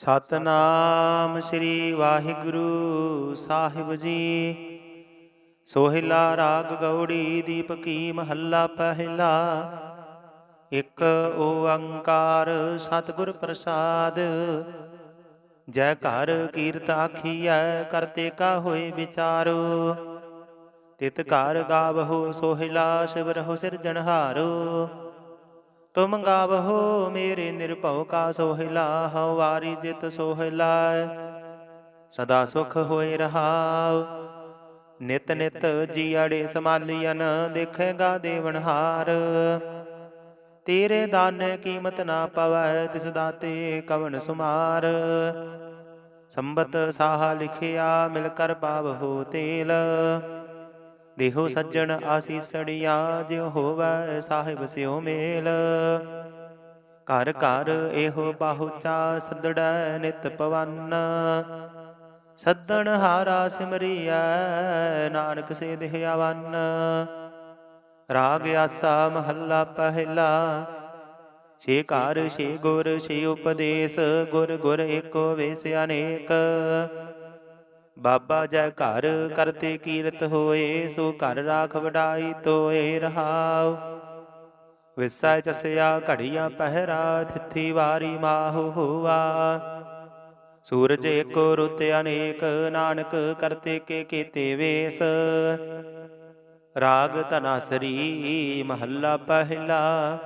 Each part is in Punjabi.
ਸਤਨਾਮ ਸ੍ਰੀ ਵਾਹਿਗੁਰੂ ਸਾਹਿਬ ਜੀ। ਸੋਹਿਲਾ ਰਾਗ ਗੌੜੀ ਦੀਪਕੀ ਮਹੱਲਾ ਪਹਿਲਾ। ਇੱਕ ਓੰਕਾਰ ਸਤਿਗੁਰ ਪ੍ਰਸਾਦ। ਜੈ ਘਰ ਕੀਰਤ ਆਖੀਐ ਕਰਤੇ ਕਾ ਹੋਏ ਵਿਚਾਰੋ। ਤਿਤ ਘਰ ਗਾਵਹੋ ਸੋਹਿਲਾ ਸਿਵ ਰਹੋ ਸਿਰਜਣਹਾਰੋ ਤੁਮ ਗਾਵਹੋ ਮੇਰੇ ਨਿਰਭਉ ਕਾ ਸੋਹਿਲਾ, ਹਉ ਜਿਤ ਸੋਹਿਲਾ। ਸਦਾ ਸੁਖ ਹੋਏ ਰਹਾਉ, ਨਿਤ ਨਿਤ ਜੀੜੇ ਸਮਾਲੀਨ ਦੇਖੇਗਾ ਦੇਵਨਹਾਰ ਤੇਰੇ ਦਾਨੇ ਕੀਮਤ ਨਾ ਪਵੈ, ਤਿਸ ਦਾਤੇ ਕਵਨ ਸੁਮਾਰ। ਸੰਬਤ ਸਾਹਾ ਲਿਖਿਆ, ਮਿਲ ਕਰ ਪਾਵਹੋ ਤੇਲ। ਦੇਹੋ ਸੱਜਣ ਆਸੀਸੜੀਆਂ ਜਿਉ ਹੋਵੈ ਸਾਹਿਬ ਸਿਉ ਮੇਲ। ਘਰ ਘਰ ਇਹੋ ਬਾਹੁਚਾ ਸੱਦੜੈ ਨਿਤ ਪਵਨ। ਸੱਦਣ ਹਾਰਾ ਸਿਮਰੀਐ ਨਾਨਕ ਸੇ ਦੇਹ ਆਵਨ ਰਾਗ ਆਸਾ ਮਹੱਲਾ ਪਹਿਲਾ ਛੇ ਘਰ ਛੇ ਗੁਰ ਛੇ ਉਪਦੇਸ਼ ਗੁਰ ਗੁਰ ਏਕੋ ਵੇਸ ਅਨੇਕ। ਬਾਬਾ ਜੈ ਘਰ ਕਰਤੇ ਕੀਰਤ ਹੋਏ, ਸੋ ਘਰ ਰਾਖ ਵਡਾਈ ਤੋਏ ਰਹਾਉ। ਵਿਸੈ ਚਸਿਆ, ਘੜੀਆਂ ਪਹਿਰਾ ਥਿੱਥੀ ਵਾਰੀ ਮਾਹੁ ਹੋਆ। ਸੂਰਜ ਏਕੋ ਰੁੱਤ ਅਨੇਕ, ਨਾਨਕ ਕਰਤੇ ਕੇ ਕੀਤੇ ਵੇਸ। ਰਾਗ ਧਨਾਸਰੀ, ਮਹੱਲਾ ਪਹਿਲਾ।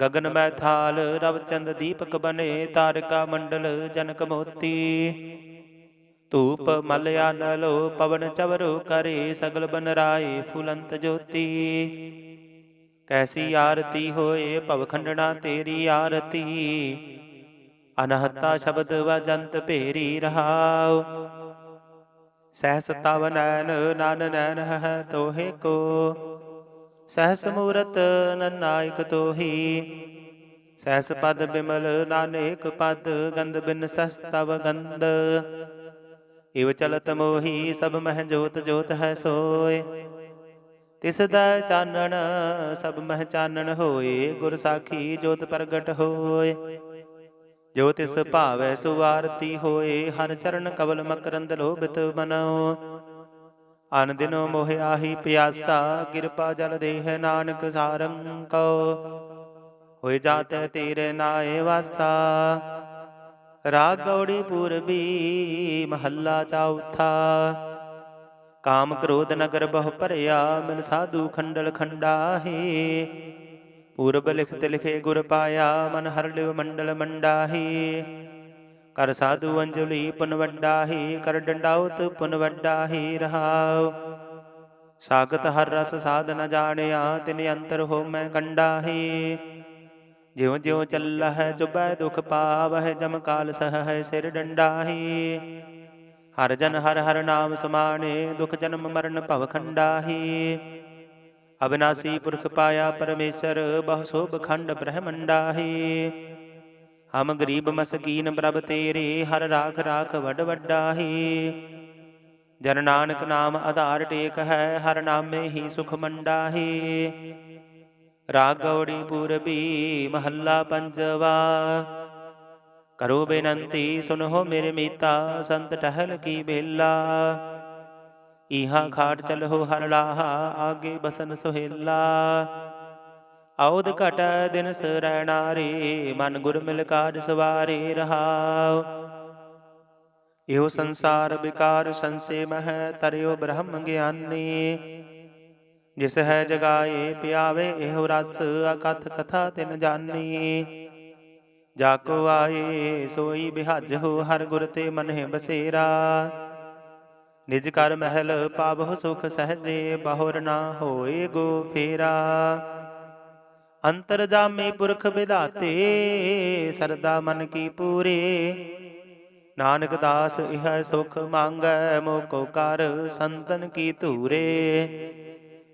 ਗਗਨ ਮੈ ਥਾਲ ਰਵ ਦੀਪਕ ਬਨੇ, ਤਾਰਕਾ ਮੰਡਲ ਜਨਕ ਮੋਤੀ। ਧੂਪ ਮਲਿਆ ਨਲੋ ਪਵਨ ਚਵਰੋ ਕਰੇ ਸਗਲ ਬਨ ਰਾਏ ਫੁਲੰਤ ਜੋਤੀ। ਕੈਸੀ ਆਰਤੀ ਹੋਏ ਭਵ ਖੰਡਣਾ ਤੇਰੀ ਆਰਤੀ। ਅਨਹਤਾ ਸ਼ਬਦ ਵਜੰਤ ਭੇਰੀ ਰਹਾਉ ਸਹਸ ਤਵ ਨੈਨ ਨਨ ਨੈਨ ਹੈ ਤੋਹੇ ਕੋ। ਸਹਸ ਮੂਰਤ ਨਨਾਇਕ ਤੋਹੀ। ਸਹਸ ਪਦ ਬਿਮਲ ਨਾਨੇਕ ਪਦ ਗੰਧ ਬਿਨ ਸਸ ਤਵ ਗੰਧ। ਇਵ ਚਲਤ ਮੋਹੀ ਸਭ ਮਹਿ ਜੋਤ ਜੋਤ ਹੈ ਸੋਏ। ਤਿਸ ਦਾ ਚਾਨਣ ਸਭ ਮਹਿ ਚਾਨਣ ਹੋਏ, ਗੁਰ ਸਾਖੀ ਜੋਤ ਪ੍ਰਗਟ ਹੋਏ। ਜੋ ਤਿਸ ਭਾਵੈ ਸੁਵਾਰਤੀ ਹੋਏ, ਹਰ ਚਰਨ ਕਵਲ ਮਕਰੰਦ ਲੋਭਿਤ ਮਨੋ ਅਨ ਦਿਨੋ ਮੋਹਿ ਆਹੀ ਪਿਆਸਾ, ਕਿਰਪਾ ਜਲ ਦੇਹ ਨਾਨਕ ਸਾਰੰ ਕੋ ਹੋਏ ਜਾਤ ਤੇਰੇ ਨਾਏ ਵਾਸਾ। ਰਾਗ ਗੌੜੀ ਪੂਰਬੀ ਮਹੱਲਾ ਚੌਥਾ ਕਾਮ ਕ੍ਰੋਧ ਨਗਰ ਬਹੁ ਭਰਿਆ ਮਨ ਸਾਧੂ ਖੰਡਲ ਖੰਡਾਹੀ। ਪੂਰਬ ਲਿਖਤ ਲਿਖੇ ਗੁਰ ਪਾਇਆ, ਮਨ ਹਰ ਲਿਵ ਮੰਡਲ ਮੰਡਾਹੀ। ਕਰ ਸਾਧੂ ਅੰਜਲੀ ਪੁਨ ਵੱਡਾਹੀ, ਕਰ ਡੰਡਾਉਤ ਪੁਨ ਵੱਡਾਹੀ ਰਹਾਉ। ਸਾਗਤ ਹਰ ਰਸ ਸਾਧ ਨ ਜਾਣਿਆ, ਤਿਨ ਅੰਤਰ ਹੋ ਮੈਂ ਕੰਡਾਹੀ। ਜਿਉ ਜਿਉ ਚੱਲਹਿ ਚੁਬੈ ਦੁਖ ਪਾਵਹਿ, ਜਮ ਕਾਲ ਸਹੈ ਸਿਰ ਡੰਡਾਹੀ। ਹਰ ਜਨ ਹਰ ਹਰ ਨਾਮ ਸਮਾਣੇ, ਦੁਖ ਜਨਮ ਮਰਨ ਭਵ ਖੰਡਾਹੀ। ਅਬਨਾਸੀ ਪੁਰਖ ਪਾਇਆ ਪਰਮੇਸ਼ਰ, ਬਹੁ ਸੋਭ ਖੰਡ ਬ੍ਰਹਮੰਡਾਹੀ। ਹਮ ਗਰੀਬ ਮਸਕੀਨ ਪ੍ਰਭ ਤੇਰੇ, ਹਰ ਰਾਖ ਰਾਖ ਵਡ ਵੱਡਾਹੀ। ਜਨ ਨਾਨਕ ਨਾਮ ਆਧਾਰ ਟੇਕ ਹੈ ਹਰ ਨਾਮੇ ਹੀ ਸੁਖ ਮੰਡਾਹੀ। ਰਾਗ ਗੌੜੀ ਪੂਰਬੀ ਮਹੱਲਾ ਪੰਜਵਾ ਕਰੋ ਬੇਨੰਤੀ ਸੁਨੋ ਮੇਰੇ ਮੀਤਾ ਸੰਤ ਟਹਿਲ ਕੀ ਬੇਲਾ ਇਹਾਂ ਖਾਟ ਚਲੋ ਹਰ ਲਾਹਾ ਆਗੇ ਬਸਨ ਸੁਹੇਲਾ ਆਉਦ ਘਟ ਦਿਨ ਸਰੈਣਾਰੇ ਮਨ ਗੁਰ ਮਿਲ ਕਾਜ ਸਵਾਰੇ ਰਹਾਉ ਇਹੋ ਸੰਸਾਰ ਵਿਕਾਰ ਸੰਸੇ ਮਹਿ ਤਰਿਓ ਬ੍ਰਹਮ ਗਿਆਨੀ ਜਿਸ ਹੈ ਜਗਾਏ ਪਿਆਵੇ, ਇਹੋ ਰਸ ਅਕਥ ਕਥਾ ਤਿਨ ਜਾਣੀ ਜਾ ਕੋ ਆਏ, ਸੋਈ ਬਿਹਜ ਹੋ ਹਰ ਗੁਰ ਤੇ ਮਨਹਿ ਬਸੇਰਾ। ਨਿਜ ਕਰ ਮਹਿਲ ਪਾਵਹੁ ਸੁਖ ਸਹਜੇ, ਬਹੁਰ ਨਾ ਹੋਏ ਗੋ ਫੇਰਾ। ਅੰਤਰ ਜਾਮੇ ਪੁਰਖ ਵਿਧਾਤੇ, ਸਰਦਾ ਮਨ ਕੀ ਪੂਰੇ। ਨਾਨਕ ਦਾਸ, ਇਹ ਸੁਖ ਮੰਗੈ, ਮੋਕੋ ਕਰ ਸੰਤਨ ਕੀ ਧੂਰੇ।